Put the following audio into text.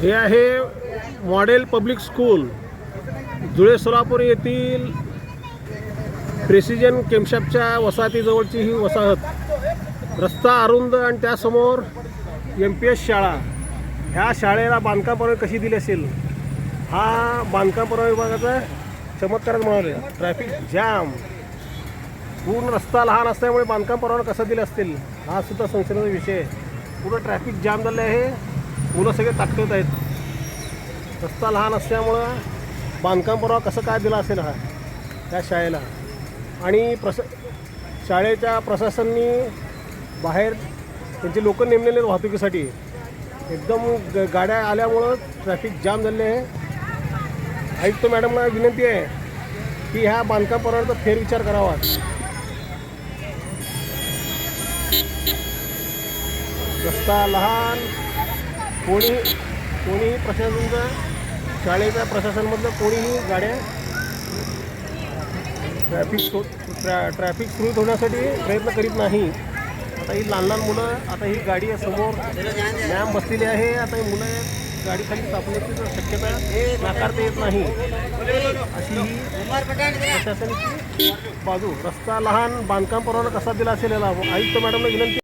हे आहे model public school. Jule Solapur येथील प्रेसिजन केमशॅपच्या वसाहतीजवळची ही वसाहत. रस्ता अरुंद आणि त्यासमोर एम पी एस शाळा. ह्या शाळेला बांधकाम परवानगी कशी दिली असेल? हा बांधकाम परवानगी विभागाचा चमत्कारच म्हणाले ट्रॅफिक जाम. पूर्ण रस्ता लहान असल्यामुळे बांधकाम परवाना कसं दिले असतील? हा सुद्धा संशयाचा विषय आहे. पूर्ण ट्रॅफिक जाम झाले आहे मुलं सगळे ताकद आहेत. रस्ता लहान असल्यामुळं बांधकाम परवा कसं काय दिला असेल हा त्या शाळेला. आणि प्रस शाळेच्या प्रशासनाने बाहेर त्यांचे लोक नेमलेले आहेत वाहतुकीसाठी. एकदम ग गाड्या आल्यामुळं ट्रॅफिक जाम झाले आहे. आयुक्त मॅडमला विनंती आहे की ह्या बांधकाम परवाचा फेरविचार करावा. रस्ता लहान कोणी कोणीही प्रशासनचं शाळेच्या प्रशासनमधलं कोणीही गाड्या ट्रॅफिक ट्रॅ ट्रॅफिक सुरळीत होण्यासाठी प्रयत्न करीत नाही. आता ही लहान लहान मुलं आता ही गाडी समोर मॅम बसलेली आहे. आता ही मुलं गाडीखाली तापण्याची शक्यता नाकारता येत नाही अशी ही प्रशासनाची बाजू. रस्ता लहान बांधकाम परवाना कसा दिला असेल याला आयुक्त मॅडमला विनंती